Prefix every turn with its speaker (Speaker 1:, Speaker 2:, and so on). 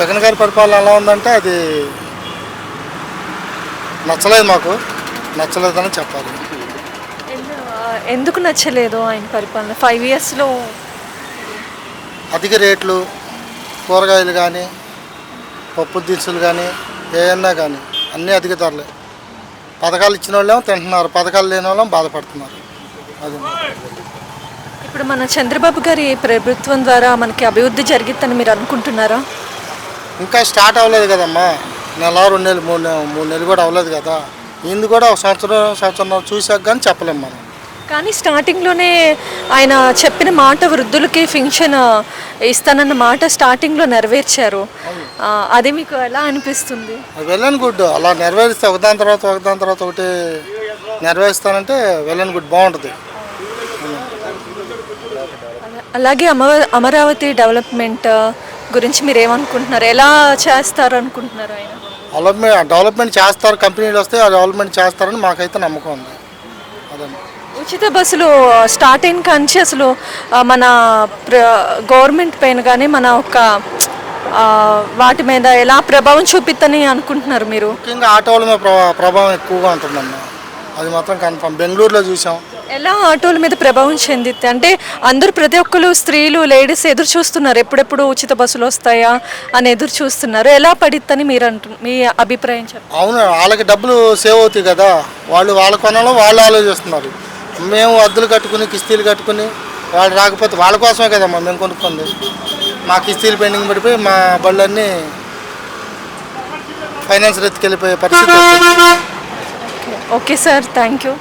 Speaker 1: జగన్ గారి పరిపాలన ఎలా ఉందంటే అది నచ్చలేదు మాకు. నచ్చలేదని చెప్పాలి.
Speaker 2: ఎందుకు నచ్చలేదు ఆయన పరిపాలన? ఫైవ్ ఇయర్స్లో
Speaker 1: అధిక రేట్లు కూరగాయలు కానీ పప్పు దినుసులు కానీ ఏమన్నా కానీ అన్నీ అధిక ధరలే. పథకాలు ఇచ్చిన వాళ్ళేమో తింటున్నారు. పథకాలు లేని వాళ్ళం బాధపడుతున్నారు. అది.
Speaker 2: ఇప్పుడు మన చంద్రబాబు గారి ప్రభుత్వం ద్వారా మనకి అభివృద్ధి జరిగిద్దని మీరు అనుకుంటున్నారా?
Speaker 1: ఇంకా స్టార్ట్ అవ్వలేదు కదమ్మా. నెల రెండు నెలలు మూడు నెలలు మూడు నెలలు కూడా అవ్వలేదు కదా. ఇందు కూడా ఒక సంవత్సరం సంవత్సరం చూసాక కానీ చెప్పలేము మనం.
Speaker 2: కానీ స్టార్టింగ్లోనే ఆయన చెప్పిన మాట వృద్ధులకి ఫింక్షన్ ఇస్తానన్న మాట స్టార్టింగ్లో నెరవేర్చారు. ఆ, అది మీకు ఎలా అనిపిస్తుంది?
Speaker 1: అది వెళ్ళని గుడ్. అలా నెరవేరిస్తే ఒకదాని తర్వాత ఒకదాని తర్వాత ఒకటి నెరవేరుస్తానంటే వెళ్ళని గుడ్ బాగుంటుంది.
Speaker 2: అలా- అలాగే అమర అమరావతి డెవలప్మెంట్ గురించి మీరు ఏమనుకుంటున్నారు ఎలా చేస్తారు అనుకుంటున్నారు ఆయన?
Speaker 1: డెవలప్మెంట్ డెవలప్మెంట్ చేస్తారు కంపెనీలు వస్తే ఆ డెవలప్మెంట్ చేస్తారని మాకైతే నమ్మకం ఉంది. అదండి.
Speaker 2: ఉచిత బస్సులు స్టార్ట్ అయిన కాంచి అసలు ఆ, మన ప్ర గవర్నమెంట్ పైన కానీ మన ఒక ఆ, వాటి మీద ఎలా ప్రభావం చూపిద్దని అనుకుంటున్నారు మీరు?
Speaker 1: ముఖ్యంగా ఆటోల మీద ప్రభా- ప్రభావం ఎక్కువగా ఉంటుందమ్మా. అది మాత్రం కన్ఫర్మ్. బెంగళూరులో చూసాం.
Speaker 2: ఎలా ఆటోల మీద ప్రభావం చెందిద్ది అంటే అందరూ ప్రతి ఒక్కరు స్త్రీలు లేడీస్ ఎదురు చూస్తున్నారు. ఎప్పుడెప్పుడు ఉచిత బస్సులు వస్తాయా అని ఎదురు చూస్తున్నారు. ఎలా పడిద్దని మీరు అంటు మీ అభిప్రాయం చెప్పండి
Speaker 1: అవును వాళ్ళకి డబ్బులు సేవ్ అవుతాయి కదా. వాళ్ళు వాళ్ళ కొనాలో వాళ్ళు ఆలోచిస్తున్నారు. మేము అద్దెలు కట్టుకుని కిస్తీలు కట్టుకుని వాళ్ళు రాకపోతే వాళ్ళ కోసమే కదమ్మా మేము కొనుక్కుంది. మా కిస్తీలు పెండింగ్ పడిపోయి మా బళ్ళన్నీ ఫైనాన్స్ రెత్తుకెళ్ళిపోయే పరిస్థితి.
Speaker 2: Okay sir. Thank you